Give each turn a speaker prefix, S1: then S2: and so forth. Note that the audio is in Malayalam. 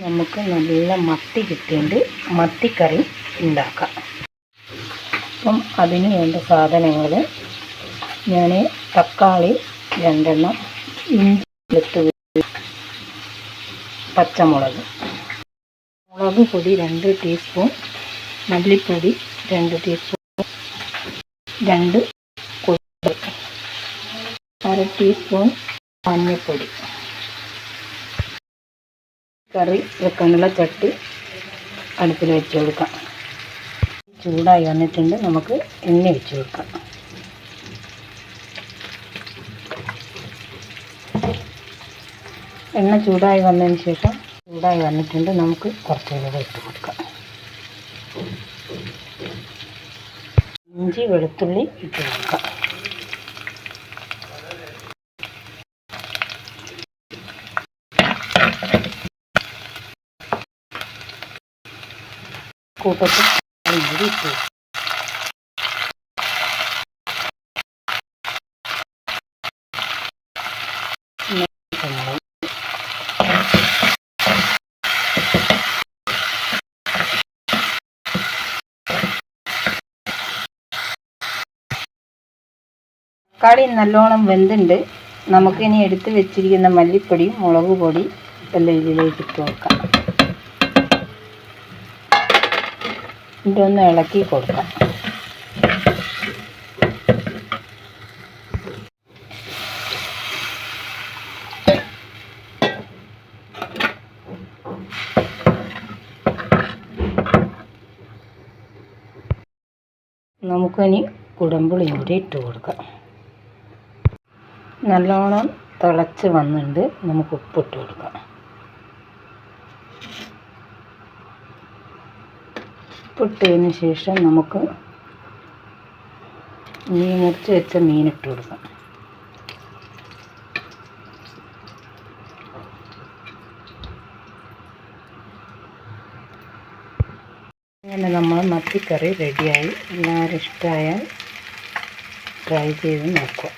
S1: നമുക്ക് നല്ല മത്തി കിട്ടിയിട്ട് മത്തിക്കറി ഉണ്ടാക്കാം. അപ്പം അതിന് വേണ്ട സാധനങ്ങൾ ഞാൻ തക്കാളി രണ്ടെണ്ണം ഇഞ്ചി വെളുത്തുള്ളി പച്ചമുളക്. മുളക് പൊടി രണ്ട് ടീസ്പൂൺ മല്ലിപ്പൊടി രണ്ട് ടീസ്പൂൺ രണ്ട് കൊഴുപ്പ് അര ടീസ്പൂൺ മഞ്ഞൾപ്പൊടി കറി വെക്കാനുള്ള ചട്ടി അടുപ്പിൽ വെച്ച് കൊടുക്കാം. ചൂടായി വന്നിട്ടുണ്ട്. നമുക്ക് എണ്ണ വെച്ച് കൊടുക്കാം. എണ്ണ ചൂടായി വന്നതിന് ശേഷം ചൂടായി വന്നിട്ടുണ്ട്. നമുക്ക് കുറച്ച് ഉലുവ ഇട്ട് കൊടുക്കാം. ഇഞ്ചി വെളുത്തുള്ളി ഇട്ട് കൊടുക്കാം. കൂട്ടത്തിൽ കൂടി തക്കാളി നല്ലോണം വെന്തുണ്ട്. നമുക്കിനി എടുത്ത് വെച്ചിരിക്കുന്ന മല്ലിപ്പൊടിയും മുളക് പൊടി എല്ലാം ഇതിലേക്ക് ഇട്ട് കൊടുക്കാം. ഇതൊന്ന് ഇളക്കി കൊടുക്കാം. നമുക്കിനി കുടമ്പുളിയും കൂടി ഇട്ട് കൊടുക്കാം. നല്ലോണം തിളച്ച് വന്നിട്ടുണ്ട്. നമുക്ക് ഉപ്പിട്ട് കൊടുക്കാം. ഉപ്പിട്ടതിന് ശേഷം നമുക്ക് മീൻ മുറിച്ച് വെച്ച മീൻ ഇട്ട് കൊടുക്കാം. അങ്ങനെ നമ്മൾ മത്തിക്കറി റെഡിയായി എല്ലാവരും ഇഷ്ടമായാൽ ട്രൈ ചെയ്ത് നോക്കുക.